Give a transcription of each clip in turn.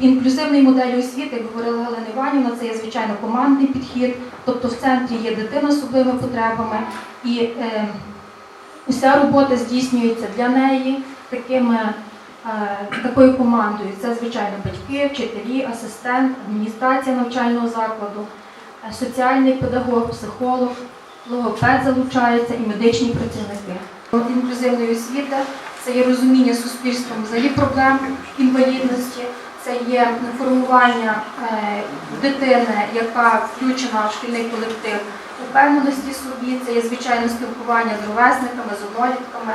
інклюзивної моделі освіти, як говорила Галина Іванівна, це є звичайно командний підхід, тобто в центрі є дитина з особливими потребами, і е, уся робота здійснюється для неї такими, е, такою командою. Це, звичайно, батьки, вчителі, асистент, адміністрація навчального закладу, е, соціальний педагог, психолог, логопед залучається і медичні працівники. Інклюзивної освіти це є розуміння суспільством взагалі проблем інвалідності, це є формування е, дитини, яка включена в шкільний колектив упевненості собі, це є звичайне спілкування з ровесниками, з однолітками.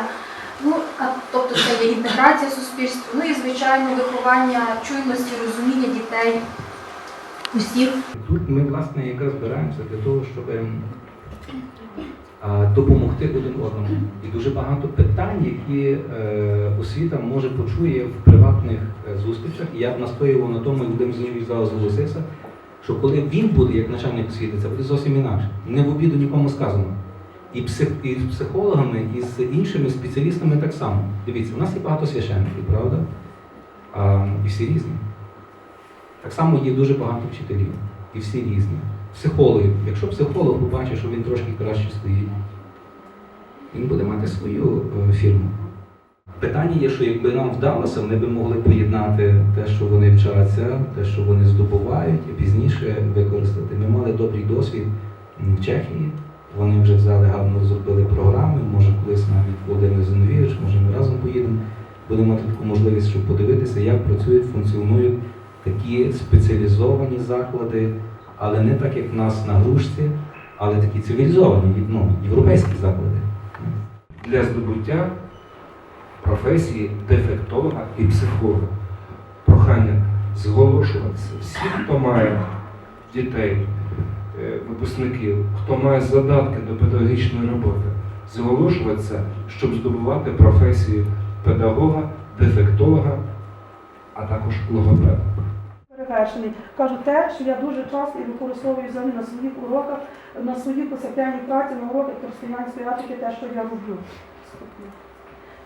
Ну, а, тобто це є інтеграція суспільства, ну і звичайно виховання чуйності, розуміння дітей усіх. Тут ми, власне, якраз збираємося для того, щоб ем, допомогти один одному. І дуже багато питань, які е, освіта може почує в приватних е, зустрічах. Я б настоював на тому, і Володимир Зінович зараз зголосився, що коли він буде як начальник освіти, це буде зовсім інакше. Не в обіду нікому сказано. І, і з психологами, і з іншими спеціалістами так само. Дивіться, у нас є багато священників, правда? А, і всі різні. Так само є дуже багато вчителів, і всі різні. Психологів. Якщо психолог побачить, що він трошки краще стоїть, він буде мати свою е, фірму. Питання є, що якби нам вдалося, ми б могли поєднати те, що вони вчаться, те, що вони здобувають, і пізніше використати. Ми мали добрий досвід в Чехії. Вони вже взяли гарно зробили програми. Може, колись навіть Володимир Зиновійович, може ми разом поїдемо. Будемо мати таку можливість, щоб подивитися, як працюють, функціонують такі спеціалізовані заклади, але не так, як в нас на грушці, але такі цивілізовані, ну, європейські заклади. для здобуття професії дефектолога і психолога. Прохання зголошуватися. Всі, хто має дітей, е, випускників, хто має задатки до педагогічної роботи, зголошуватися, щоб здобувати професію педагога, дефектолога, а також логопеда. Перевершений. Кажу те, що я дуже часто і використовую взагалі на своїх уроках, на своїй повсякденній праці, на уроках християнської етики, те, що я роблю.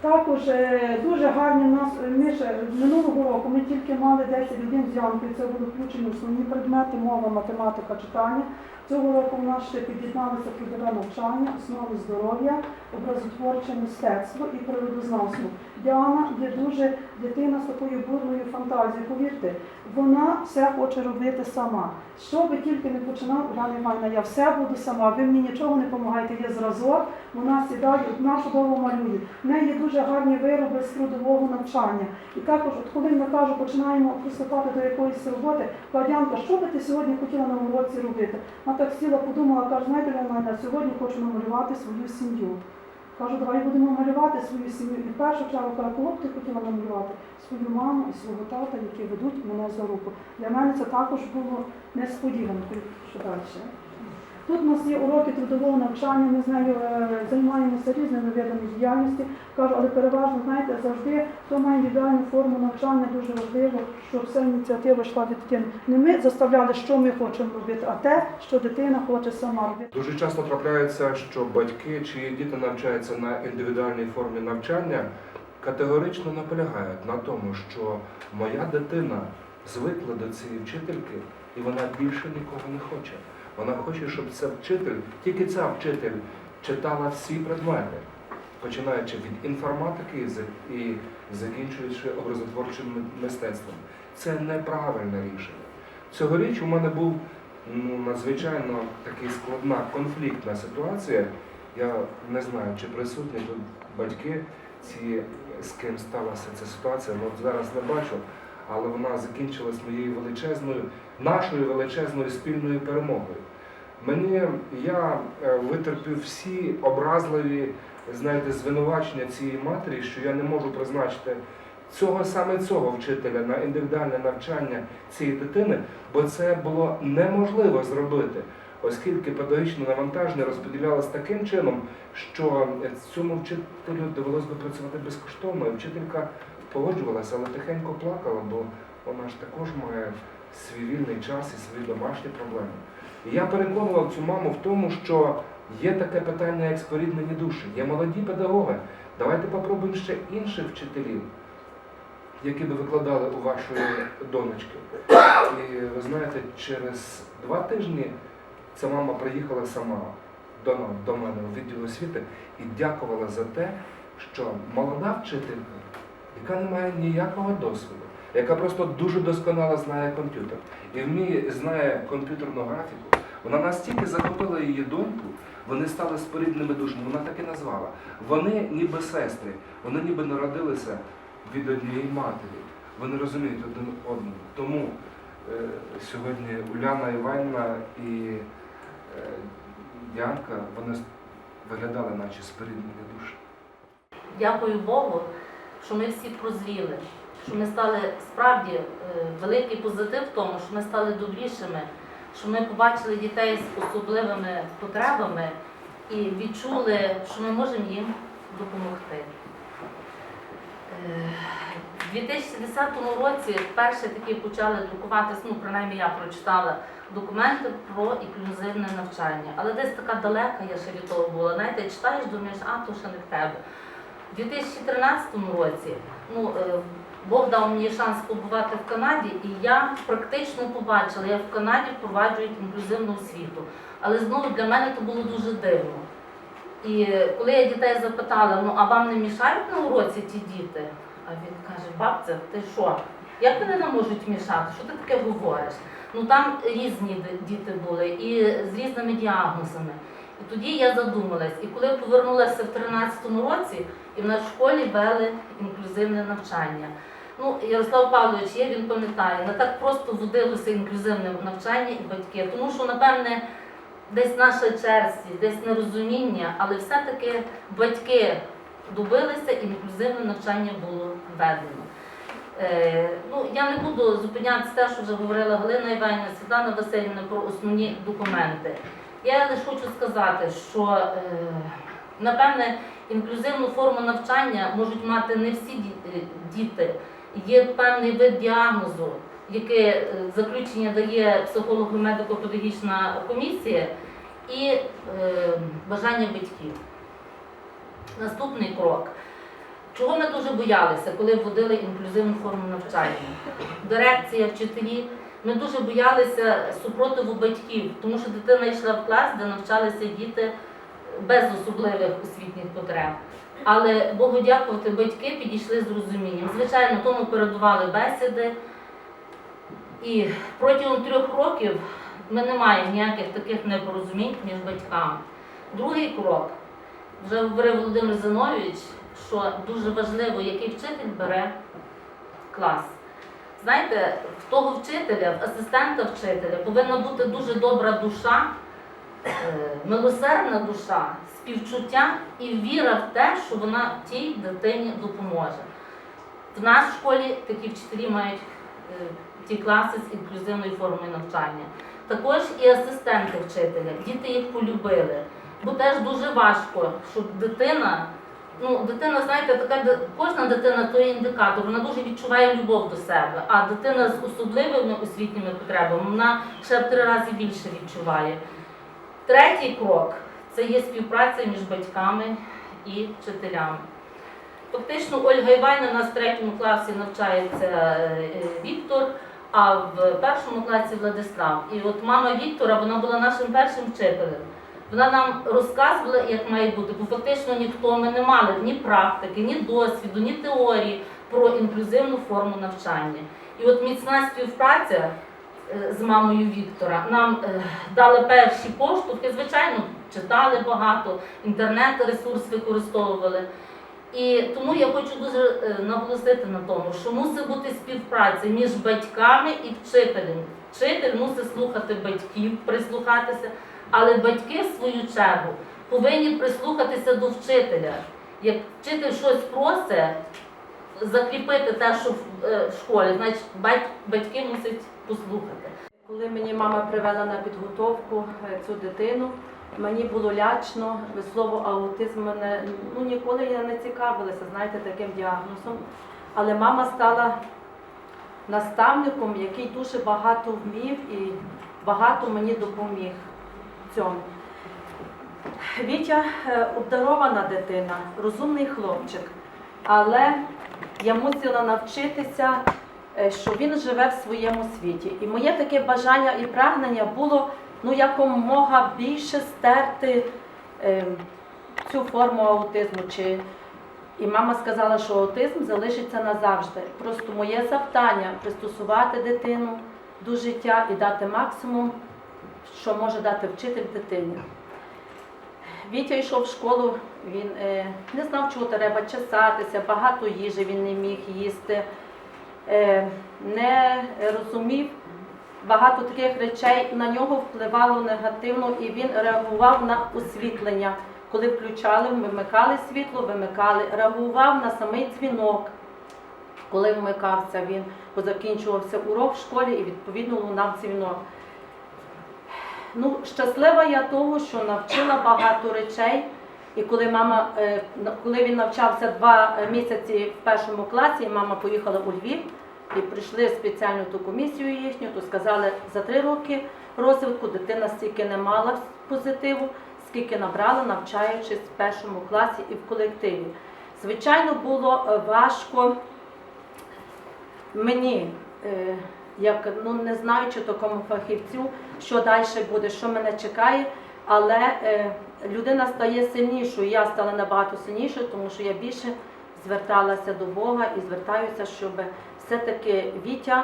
Також е, дуже гарні у нас, е, ми ще минулого року ми тільки мали 10 годин з Янкою, це були включені основні предмети, мова, математика, читання. Цього року у нас ще під'єдналися трудове навчання, основи здоров'я, образотворче мистецтво і природознавство. Діана є дуже дитина з такою бурною фантазією. Повірте, вона все хоче робити сама. Що би тільки не починав, Івана Івановна, я все буду сама. Ви мені нічого не допомагаєте. Є зразок, вона сідає, одна чудово малює. В неї є дуже гарні вироби з трудового навчання. І також, от коли ми кажу, починаємо приступати до якоїсь роботи, Кладянка, що би ти сьогодні хотіла на уроці робити? Вона так сіла, подумала, каже, знаєте, Івановна, сьогодні хочу намалювати свою сім'ю. Кажу, давай будемо малювати свою сім'ю. І в першу чергу кого хотіла намалювати? Свою маму і свого тата, які ведуть мене за руку. Для мене це також було несподіванкою. Що далі? Тут у нас є уроки трудового навчання, ми з нею е, займаємося різними видами діяльності. Кажу, але переважно, знаєте, завжди, хто має індивідуальну форму навчання, дуже важливо, щоб вся ініціатива йшла від дитини. Не ми заставляли, що ми хочемо робити, а те, що дитина хоче сама робити. Дуже часто трапляється, що батьки, чиї діти навчаються на індивідуальній формі навчання, категорично наполягають на тому, що моя дитина звикла до цієї вчительки, і вона більше нікого не хоче. Вона хоче, щоб ця вчитель, тільки ця вчитель читала всі предмети, починаючи від інформатики і закінчуючи образотворчим мистецтвом. Це неправильне рішення. Цьогоріч у мене був ну, надзвичайно така складна конфліктна ситуація. Я не знаю, чи присутні тут батьки, ці, з ким сталася ця ситуація, ну, зараз не бачу, але вона закінчилась моєю величезною, нашою величезною спільною перемогою. Мені я е, витерпів всі образливі, знаєте, звинувачення цієї матері, що я не можу призначити цього саме цього вчителя на індивідуальне навчання цієї дитини, бо це було неможливо зробити, оскільки педагогічне навантаження розподілялось таким чином, що цьому вчителю довелося би працювати безкоштовно. І вчителька погоджувалася, але тихенько плакала, бо вона ж також має свій вільний час і свої домашні проблеми. І я переконував цю маму в тому, що є таке питання, як споріднені душі, є молоді педагоги. Давайте попробуємо ще інших вчителів. які би викладали у вашої донечки. І ви знаєте, через два тижні ця мама приїхала сама до, до мене у відділ освіти і дякувала за те, що молода вчителька, яка не має ніякого досвіду, яка просто дуже досконало знає комп'ютер і вміє, знає комп'ютерну графіку, вона настільки захопила її доньку, вони стали спорідними душами, вона так і назвала. Вони ніби сестри, вони ніби народилися від однієї матері. Вони розуміють один одного. Тому е, сьогодні Уляна Іванівна і е, Янка, вони виглядали наче споріднені душі. Дякую Богу, що ми всі прозріли, що ми стали справді е, великий позитив в тому, що ми стали добрішими, що ми побачили дітей з особливими потребами і відчули, що ми можемо їм допомогти. Е, У 2010 році вперше таки почали друкуватися, ну принаймні я прочитала документи про інклюзивне навчання. Але десь така далека я ще від того була. Знаєте, читаєш, думаєш, а то ще не в тебе. У 2013 році ну, е, Бог дав мені шанс побувати в Канаді, і я практично побачила, як в Канаді впроваджують інклюзивну освіту. Але знову для мене це було дуже дивно. І коли я дітей запитала, ну а вам не мішають на уроці ті діти? А він каже, бабця, ти що? Як вони нам можуть мішати? Що ти таке говориш? Ну там різні діти були і з різними діагнозами. І тоді я задумалась. І коли повернулася в 2013 році, і в нас в школі вели інклюзивне навчання. Ну, Ярослав Павлович є, він пам'ятає, не так просто водилося інклюзивне навчання і батьки, тому що, напевне, десь наша черзі, десь нерозуміння, але все-таки батьки добилися, і інклюзивне навчання було введено. Е, ну, я не буду зупинятися те, що вже говорила Галина Іванівна, Світлана Васильівна про основні документи. Я лише хочу сказати, що е, напевне інклюзивну форму навчання можуть мати не всі е, діти. Є певний вид діагнозу, яке е, заключення дає психолого-медико-педагогічна комісія, і е, бажання батьків. Наступний крок. Чого ми дуже боялися, коли вводили інклюзивну форму навчання? Дирекція, вчителі. Ми дуже боялися супротиву батьків, тому що дитина йшла в клас, де навчалися діти без особливих освітніх потреб. Але Богу дякувати, батьки підійшли з розумінням. Звичайно, тому передували бесіди. І протягом трьох років ми не маємо ніяких таких непорозумінь між батьками. Другий крок, вже говорив Володимир Зинович, що дуже важливо, який вчитель бере клас. Знаєте, в того вчителя, в асистента вчителя повинна бути дуже добра душа, е, милосердна душа, співчуття і віра в те, що вона тій дитині допоможе. В нас в школі такі вчителі мають е, ті класи з інклюзивною формою навчання. Також і асистенти вчителя. Діти їх полюбили. Бо теж дуже важко, щоб дитина, ну дитина, знаєте, така кожна дитина то є індикатор, вона дуже відчуває любов до себе. А дитина з особливими освітніми потребами, вона ще в три рази більше відчуває. Третій крок це є співпраця між батьками і вчителями. Фактично, Ольга Іванівна у нас в третьому класі навчається е, Віктор, а в першому класі Владислав. І от мама Віктора, вона була нашим першим вчителем. Вона нам розказувала, як має бути, бо фактично ніхто ми не мали ні практики, ні досвіду, ні теорії про інклюзивну форму навчання. І от міцна співпраця е, з мамою Віктора нам е, дали перші поштовхи, звичайно, читали багато, інтернет-ресурс використовували. І тому я хочу дуже е, наголосити на тому, що мусить бути співпраця між батьками і вчителем. Вчитель мусить слухати батьків, прислухатися, але батьки, в свою чергу, повинні прислухатися до вчителя. Як вчитель щось просить, закріпити те, що в е, школі, значить бать- батьки мусять послухати. Коли мені мама привела на підготовку е, цю дитину, мені було лячно, слово аутизм мене ну ніколи я не цікавилася, знаєте, таким діагнозом. Але мама стала наставником, який дуже багато вмів і багато мені допоміг в цьому. Вітя е, обдарована дитина, розумний хлопчик, але я мусила навчитися, е, що він живе в своєму світі. І моє таке бажання і прагнення було ну, якомога більше стерти е, цю форму аутизму. Чи... І мама сказала, що аутизм залишиться назавжди. Просто моє завдання пристосувати дитину до життя і дати максимум, що може дати вчитель дитині. Вітя йшов в школу, він е, не знав, чого треба чесатися, багато їжі він не міг їсти, е, не розумів багато таких речей на нього впливало негативно, і він реагував на освітлення. Коли включали, вимикали світло, вимикали, реагував на самий дзвінок. Коли вмикався він, бо закінчувався урок в школі і відповідно лунав дзвінок. Ну, щаслива я того, що навчила багато речей. І коли мама, е, коли він навчався два місяці в першому класі, мама поїхала у Львів і прийшли спеціальну ту комісію їхню, то сказали, за три роки розвитку дитина стільки не мала позитиву, скільки набрала, навчаючись в першому класі і в колективі. Звичайно, було е, важко мені, е, як ну не знаючи такому фахівцю, що далі буде, що мене чекає, але е, людина стає сильнішою. Я стала набагато сильнішою, тому що я більше зверталася до Бога і звертаюся, щоб все-таки Вітя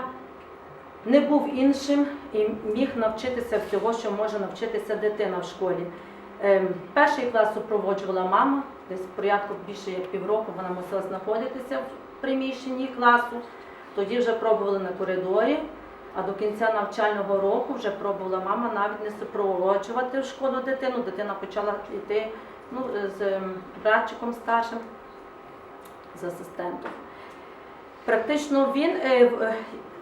не був іншим і міг навчитися всього, що може навчитися дитина в школі. Ем, Перший клас супроводжувала мама, десь порядку більше як півроку вона мусила знаходитися в приміщенні класу. Тоді вже пробували на коридорі, а до кінця навчального року вже пробувала мама навіть не супроводжувати в школу дитину. Дитина почала йти ну, з ем, братчиком старшим, з асистентом. Практично він, е, е,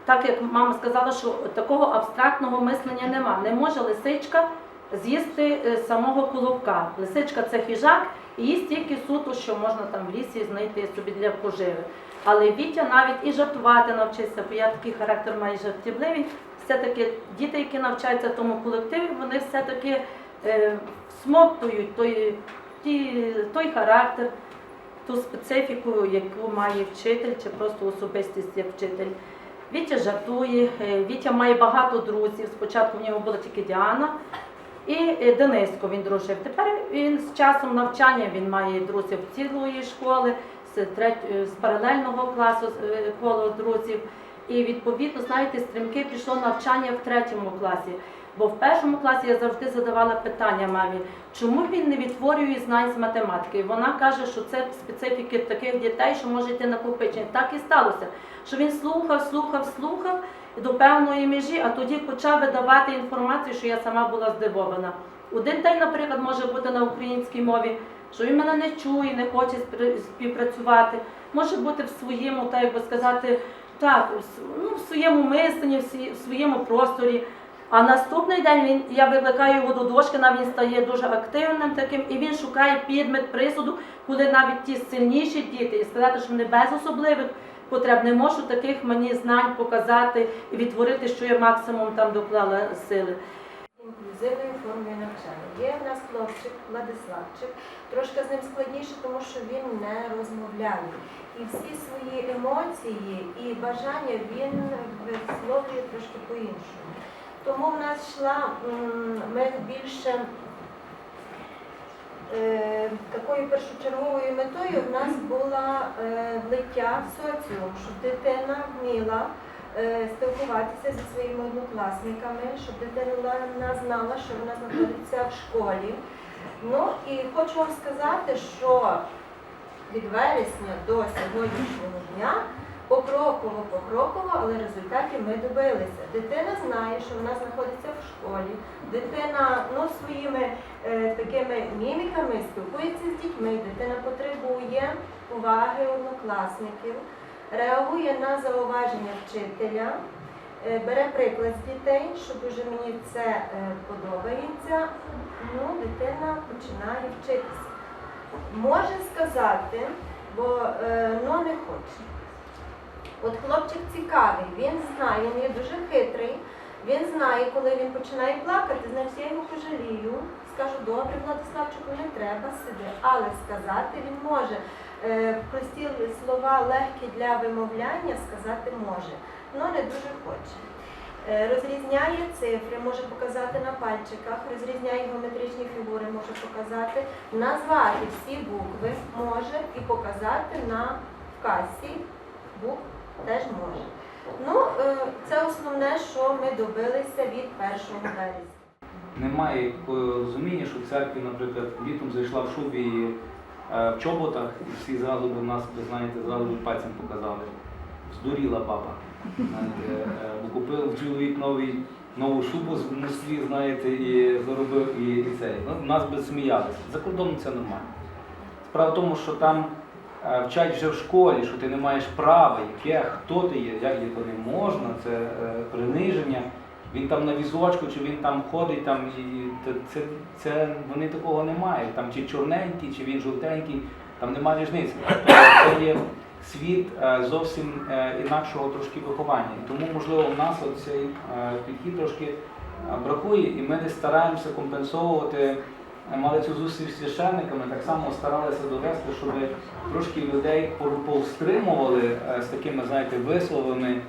так як мама сказала, що такого абстрактного мислення нема. Не може лисичка з'їсти е, самого колобка. Лисичка це хижак і їсть тільки суто, що можна там в лісі знайти собі для поживи. Але Вітя навіть і жартувати навчився, бо я такий характер маю жартівливий. Все-таки діти, які навчаються в тому колективі, вони все-таки е, смоктують той, ті, той характер, ту специфіку, яку має вчитель, чи просто особистість як вчитель. Вітя жартує, е, Вітя має багато друзів. Спочатку в нього була тільки Діана і е, Дениско він дружив. Тепер він з часом навчання він має друзів цілої школи, з, е, паралельного класу коло друзів. І відповідно, знаєте, стрімки пішло навчання в третьому класі. Бо в першому класі я завжди задавала питання мамі, чому він не відтворює знань з математики. Вона каже, що це специфіки таких дітей, що може йти накопичення. Так і сталося, що він слухав, слухав, слухав до певної межі, а тоді почав видавати інформацію, що я сама була здивована. Один день, наприклад, може бути на українській мові, що він мене не чує, не хоче співпрацювати. Може бути в своєму, так би сказати, так, ну, в своєму мисленні, в своєму просторі. А наступний день він, я викликаю його до дошки, навіть він стає дуже активним таким, і він шукає підмет присуду, коли навіть ті сильніші діти, і сказати, що вони без особливих потреб не можу таких мені знань показати і відтворити, що я максимум там доклала сили. інклюзивною формою навчання. Є в нас хлопчик Владиславчик, трошки з ним складніше, тому що він не розмовляє. І всі свої емоції і бажання він висловлює трошки по-іншому. Тому в нас йшла більше е, такою першочерговою метою в нас була е, влиття в соціум, щоб дитина вміла е, спілкуватися зі своїми однокласниками, щоб дитина знала, що вона знаходиться в школі. Ну і хочу вам сказати, що від вересня до сьогоднішнього дня покроково, покроково, але результатів ми добилися. Дитина знає, що вона знаходиться в школі. Дитина ну, своїми е, такими міміками спілкується з дітьми. Дитина потребує уваги однокласників, реагує на зауваження вчителя, е, бере приклад з дітей, що дуже мені це е, подобається. Ну, дитина починає вчитися. Може сказати, бо е, ну не хоче. От хлопчик цікавий, він знає, він є дуже хитрий. Він знає, коли він починає плакати, значить я його пожалію. Скажу, добре, Владиславчику, не треба сиди. Але сказати він може. е, прості слова легкі для вимовляння сказати може, але не дуже хоче. Е, Розрізняє цифри, може показати на пальчиках, розрізняє геометричні фігури, може показати, назвати всі букви може і показати на вказці букв теж може. Ну, е, це основне, що ми добилися від 1 березня. Немає розуміння, що в церкві, наприклад, літом зайшла в шубі і е, в чоботах, і всі зразу би нас, ви знаєте, зразу б пальцем показали. Здуріла. Знаєте, е, бо купив чоловік новий, нову шубу з муслі, знаєте, і заробив і, і це. Ну, нас би сміялися. За кордоном це нормально. Справа в тому, що там вчать вже в школі, що ти не маєш права, яке, хто ти є, як є, не можна, це е, приниження. Він там на візочку, чи він там ходить, там і це, це, вони такого не мають. Там чи чорненький, чи він жовтенький, там немає різниці. Тобто це є світ е, зовсім е, інакшого трошки виховання. І тому, можливо, в нас цей підхід трошки е, бракує, і ми десь стараємося компенсовувати. Мали цю зустріч з священниками, так само старалися довести, щоб трошки людей повстримували е, з такими, знаєте, висловами,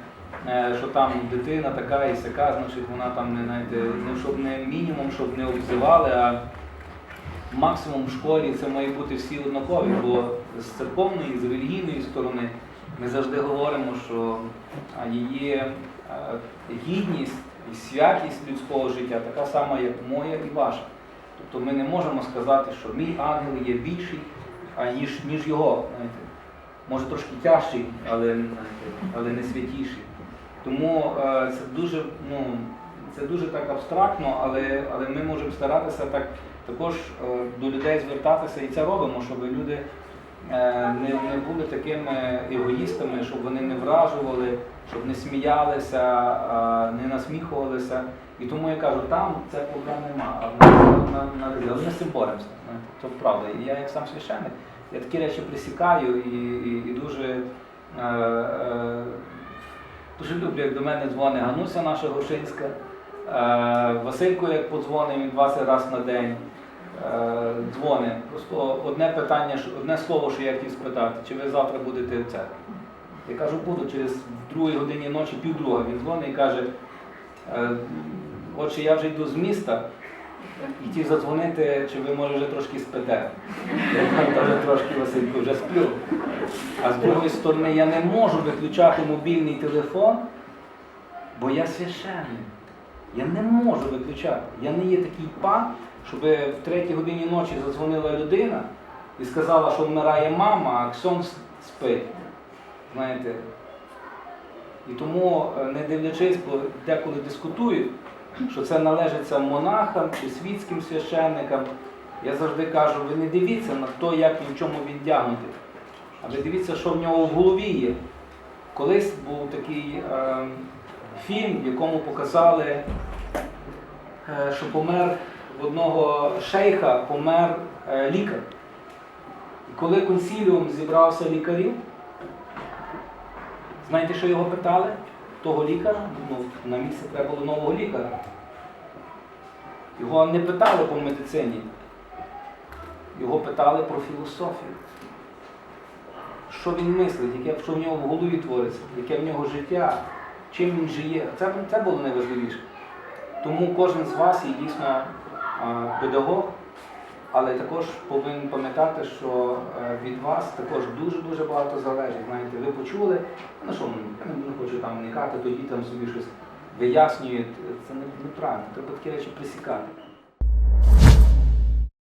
е, що там дитина така і сяка, значить вона там не знаєте, не щоб не мінімум, щоб не обзивали, а максимум в школі це має бути всі однакові, бо з церковної, з релігійної сторони ми завжди говоримо, що її е, гідність і святість людського життя така сама, як моя і ваша. Тобто ми не можемо сказати, що мій ангел є більший, а, ніж, ніж його. Знаєте. Може трошки тяжчий, але, але не святіший. Тому е, це дуже, ну, це дуже так абстрактно, але, але ми можемо старатися так також е, до людей звертатися, і це робимо, щоб люди е, не, не були такими егоїстами, щоб вони не вражували, щоб не сміялися, е, не насміхувалися. І тому я кажу, там це проблем нема, а на, на, але ми з цим боремося. знаєте, Це правда. І я як сам священник, я такі речі присікаю і, і, і дуже. Е, е, Дуже люблю, як до мене дзвонить Гануся наша Гошинська, е, Василько, як подзвонить, він 20 разів на день е, дзвонить. Просто одне питання, одне слово, що я хотів спитати, чи ви завтра будете в церкві? Я кажу, буду через в другій годині ночі, півдруга. Він дзвонить і каже, е, отже, я вже йду з міста, і ті задзвонити, чи ви може вже трошки спите. Я кажу, трошки Василько, вже сплю. А з другої сторони, я не можу виключати мобільний телефон, бо я священник. Я не можу виключати. Я не є такий пан, щоб в третій годині ночі задзвонила людина і сказала, що вмирає мама, а Ксьон спить. Знаєте. І тому, е, не дивлячись, бо деколи дискутують, що це належиться монахам чи світським священникам, я завжди кажу, ви не дивіться на те, як і в чому він вдягнутий. А ви дивіться, що в нього в голові є. Колись був такий е, фільм, в якому показали, е, що помер в одного шейха помер е, лікар. І коли консіліум зібрався лікарів, знаєте, що його питали? Того лікаря, ну, на місце треба було нового лікаря. Його не питали по медицині, його питали про філософію що він мислить, яке що в нього в голові твориться, яке в нього життя, чим він живе. Це, це було найважливіше. Тому кожен з вас є дійсно педагог, але також повинен пам'ятати, що е, від вас також дуже-дуже багато залежить. Знаєте, ви почули, ну що, я не хочу там вникати, тоді там собі щось вияснюють. Це не- неправильно, треба такі речі присікати.